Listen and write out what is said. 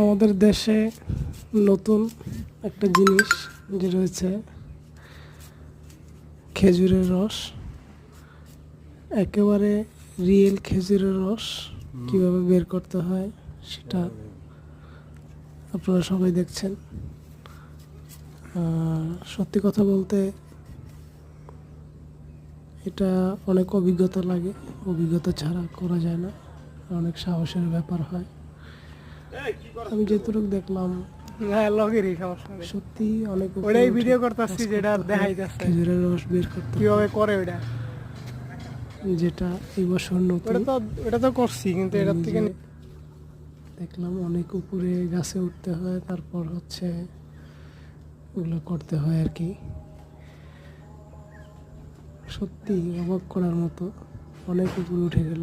আমাদের দেশে নতুন একটা জিনিস যে রয়েছে খেজুরের রস। একেবারে রিয়েল খেজুরের রস কীভাবে বের করতে হয় সেটা আপনারা সবাই দেখছেন। সত্যি কথা বলতে এটা অনেক অভিজ্ঞতা লাগে। অভিজ্ঞতা ছাড়া করা যায় না। অনেক সাহসের ব্যাপার হয়। আমি যেটুকু দেখলাম হ্যাঁ লগেরই সমস্যা সত্যি অনেক উপরে ওটাই ভিডিও করতেছি যেটা। দেখাইতেছে। খেজুরের রস বের করতে কীভাবে করে ওটা যেটা এই বছর নতুন। ওটা তো ওটা তো করছি কিন্তু এটার থেকে দেখলাম অনেক উপরে গাছে উঠতে হয় তারপর হচ্ছে ওগুলো করতে হয় আর কি। সত্যি অবাক করার মতো অনেক উপরে উঠে গেল।